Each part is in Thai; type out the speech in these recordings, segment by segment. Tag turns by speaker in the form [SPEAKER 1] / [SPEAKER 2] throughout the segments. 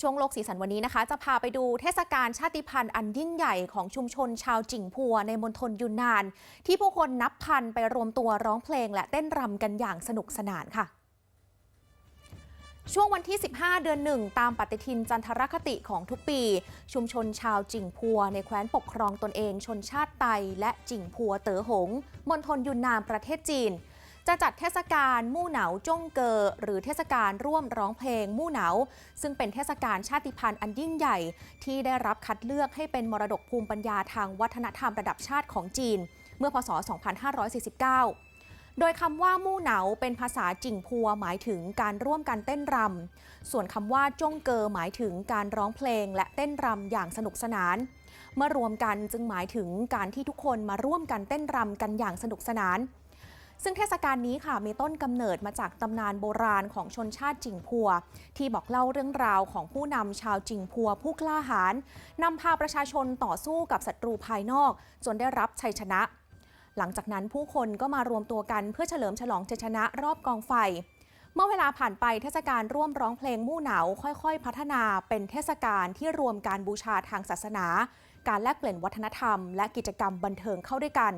[SPEAKER 1] ช่วงโลกสีสันวันนี้นะคะ จะพาไปดูเทศกาลชาติพันธุ์อันยิ่งใหญ่ของชุมชนชาวจิงพัวในมณฑลยุนนาน ที่ผู้คนนับพันไปรวมตัวร้องเพลงและเต้นรำกันอย่างสนุกสนานค่ะช่วงวันที่ 15 เดือนหนึ่งตามปฏิทินจันทรคติของทุกปี ชุมชนชาวจิงพัว ในแคว้นปกครองตนเองชนชาติไต และจิงพัวเต๋อหงมณฑลยุนนานประเทศจีน จะจัดเทศกาลมู่เหนาจ้งเกอ หรือเทศกาลร่วมร้องเพลงมู่เหนา ซึ่งเป็นเทศกาลชาติพันธุ์อันยิ่งใหญ่ ที่ได้รับคัดเลือกให้เป็นมรดกภูมิปัญญาทางวัฒนธรรมระดับชาติของจีน เมื่อพศ 2549โดยคำว่ามู่เหนาเป็นภาษาจิงพัวหมายถึงการร่วมกันเต้นรำ ส่วนคำว่าจ้งเกอหมายถึงการร้องเพลงและเต้นรำอย่างสนุกสนาน เมื่อรวมกันจึงหมายถึงการที่ทุกคนมาร่วมกันเต้นรำกันอย่างสนุกสนาน ซึ่งเทศกาลนี้ค่ะมีต้นกำเนิดมาจากตำนานโบราณของชนชาติจิงพัว ที่บอกเล่าเรื่องราวของผู้นำชาวจิงพัวผู้กล้าหาญนำพาประชาชนต่อสู้กับศัตรูภายนอก จนได้รับชัยชนะ หลังจากนั้นผู้คนก็มารวมตัวกันเพื่อเฉลิมฉลองชัยชนะรอบกองไฟเมื่อเวลาผ่านไปเทศกาลร่วมร้องเพลงมู่เหนาค่อยๆ พัฒนาเป็นเทศกาลที่รวมการบูชาทางศาสนา การแลกเปลี่ยนวัฒนธรรม และกิจกรรมบันเทิงเข้าด้วยกัน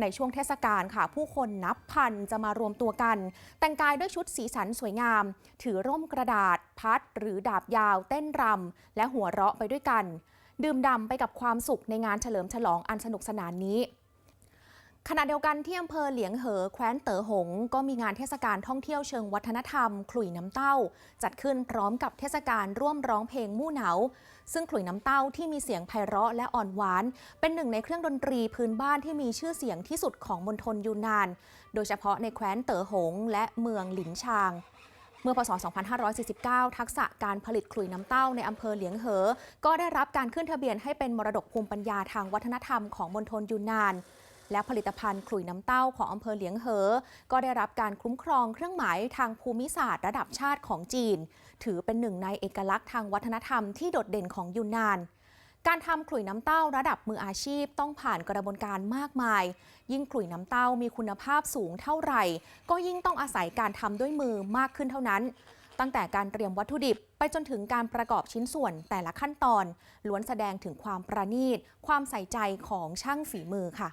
[SPEAKER 1] ในช่วงเทศกาลค่ะ ผู้คนนับพันจะมารวมตัวกัน แต่งกายด้วยชุดสีสันสวยงาม ถือร่มกระดาษ พัด หรือดาบยาว เต้นรำและหัวเราะไปด้วยกัน ดื่มด่ำไปกับความสุขในงานเฉลิมฉลองอันสนุกสนานนี้ ขณะเดียวกันที่อำเภอเหลียงเหอแคว้นเต๋อหง ก็มีงานเทศกาลท่องเที่ยวเชิงวัฒนธรรมขลุ่ยน้ำเต้า จัดขึ้นพร้อมกับเทศกาลร่วมร้องเพลงมู่เหนา ซึ่งขลุ่ยน้ำเต้าที่มีเสียงไพเราะและอ่อนหวาน เป็นหนึ่งในเครื่องดนตรีพื้นบ้านที่มีชื่อเสียงที่สุดของมณฑลยูนนาน โดยเฉพาะในแคว้นเต๋อหง และเมืองหลินชางเมื่อพศ 2549 ทักษะการผลิตขลุ่ยน้ำเต้าในอำเภอเหลียงเหอ ก็ได้รับการขึ้นทะเบียนให้เป็นมรดกภูมิปัญญาทางวัฒนธรรมของมณฑลยูนนาน และผลิตภัณฑ์ขลุ่ยน้ำเต้าของอำเภอเหลียงเหอ ก็ได้รับการคุ้มครองเครื่องหมายทางภูมิศาสตร์ระดับชาติของจีน ถือเป็นหนึ่งในเอกลักษณ์ทางวัฒนธรรมที่โดดเด่นของยูนนาน การทำขลุ่ยน้ำเต้าระดับมืออาชีพต้องผ่านกระบวนการมากมาย ยิ่งขลุ่ยน้ำเต้ามีคุณภาพสูงเท่าไหร่ ก็ยิ่งต้องอาศัยการทำด้วยมือมากขึ้นเท่านั้นตั้งแต่การเตรียมวัตถุดิบไปจนถึงการประกอบชิ้นส่วนแต่ละขั้นตอน ล้วนแสดงถึงความประณีต ความใส่ใจของช่างฝีมือค่ะ